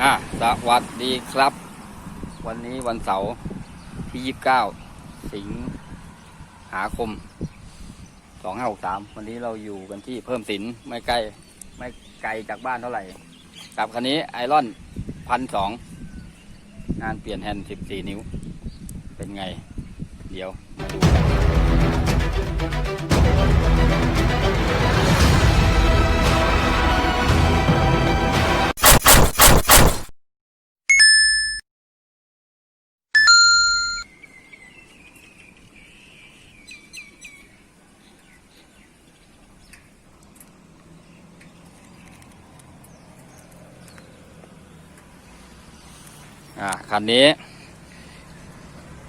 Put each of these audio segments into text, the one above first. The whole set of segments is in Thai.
อะสวัสดีครับ วันนี้วันเสาร์ที่ 29 สิงหาคม 2563 วันนี้เราอยู่กันที่เพิ่มสินไม่ใกล้ไม่ไกลจากบ้านเท่าไหร่ กับคันนี้ไอรอนพันสองงานเปลี่ยนแฮนด์ 14 นิ้ว เป็นไง เดี๋ยวมาดู อ่าคันนี้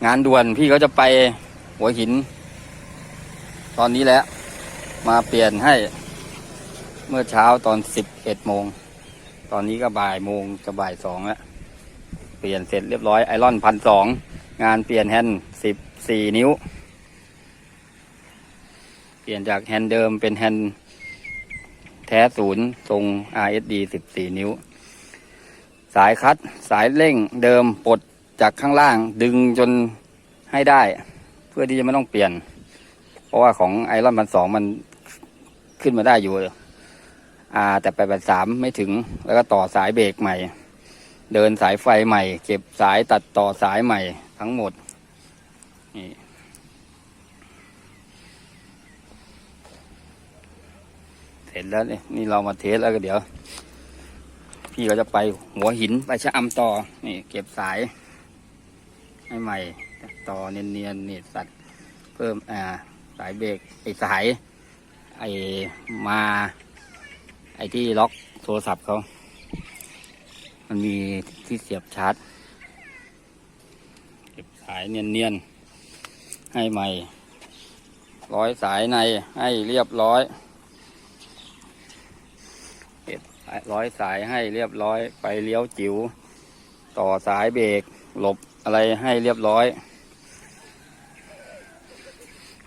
งานด่วนพี่เขาจะไปหัวหิน ตอนนี้แล้วมาเปลี่ยนให้เมื่อเช้าตอนสิบเอ็ดโมง ตอนนี้ก็บ่ายโมงจะบ่ายสองแล้ว เปลี่ยนเสร็จเรียบร้อยไอรอนพันสองงานเปลี่ยนแฮนด์สิบสี่นิ้ว เปลี่ยนจากแฮนด์เดิมเป็นแฮนด์แท้ศูนย์ทรง RSD สิบสี่นิ้ว สายคัดสายเร่งเดิมปลดจากข้างล่างดึงจนให้ได้ เพื่อที่จะไม่ต้องเปลี่ยน เพราะว่าของไอรอนพันสองมันขึ้นมาได้อยู่อ่าแต่แปดแปดสามไม่ถึงแล้วก็ต่อสายเบรกใหม่ เดินสายไฟใหม่ เก็บสายตัดต่อสายใหม่ทั้งหมดนี่เสร็จแล้วนี่นี่เรามาเทสแล้วก็เดี๋ยว พี่ก็จะไปหัวหินไปชะอำต่อ นี่ เก็บสาย ให้ใหม่ ต่อเนียนๆนี่สัตว์เพิ่มอ่าสายเบรกไอ้สาย ไอ้มา ไอ้ที่ล็อกโทรศัพท์เขา มันมีที่เสียบชาร์จ เก็บสายเนียนๆให้ใหม่ ร้อยสายในให้เรียบร้อย ร้อยสายให้เรียบร้อยไปเลี้ยวจิ๋วต่อสายเบรกหลบอะไรให้เรียบร้อย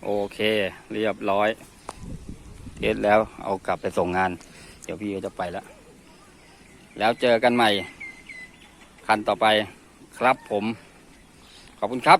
โอเค เรียบร้อยเทสแล้วเอากลับไปส่งงาน เดี๋ยวพี่ก็จะไปแล้ว แล้วเจอกันใหม่ คันต่อไปครับผม ขอบคุณครับ